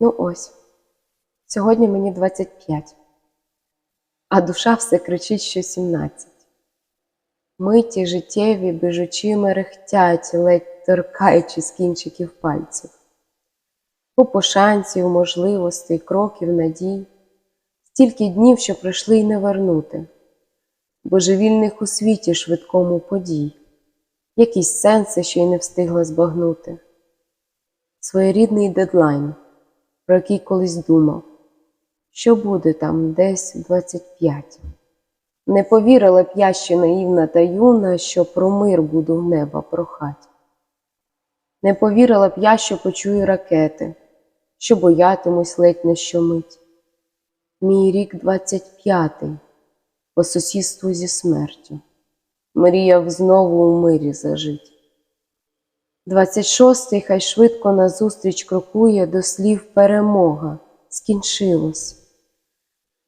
Ну ось, сьогодні мені 25, а душа все кричить, що 17. Миті життєві біжучи мерехтять, ледь торкаючись кінчиків пальців. Купу шансів, можливостей, кроків, надій, стільки днів, що пройшли й не вернути, божевільних у світі швидкому подій, якісь сенси, що й не встигла збагнути, своєрідний дедлайн, про який колись думав, що буде там десь в 25. Не повірила б я ще наївна та юна, що про мир буду в неба прохать. Не повірила б я, що почую ракети, що боятимусь ледь не щомить. Мій рік двадцять п'ятий, по сусідству зі смертю, мріяв знову у мирі зажить. Двадцять шостий хай швидко назустріч крокує до слів перемога, скінчилось.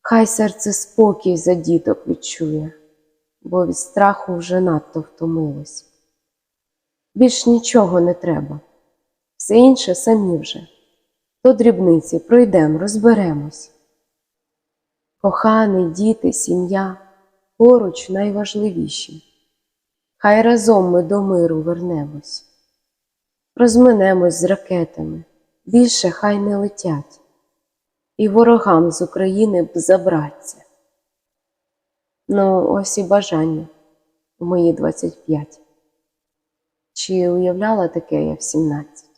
Хай серце спокій за діток відчує, бо від страху вже надто втомилось. Більш нічого не треба, все інше самі вже. То дрібниці пройдем, розберемось. Коханий, діти, сім'я поруч найважливіші. Хай разом ми до миру вернемось. Розминемось з ракетами, більше хай не летять і ворогам з України б забраться. Ну, ось і бажання в мої 25. Чи уявляла таке я в 17?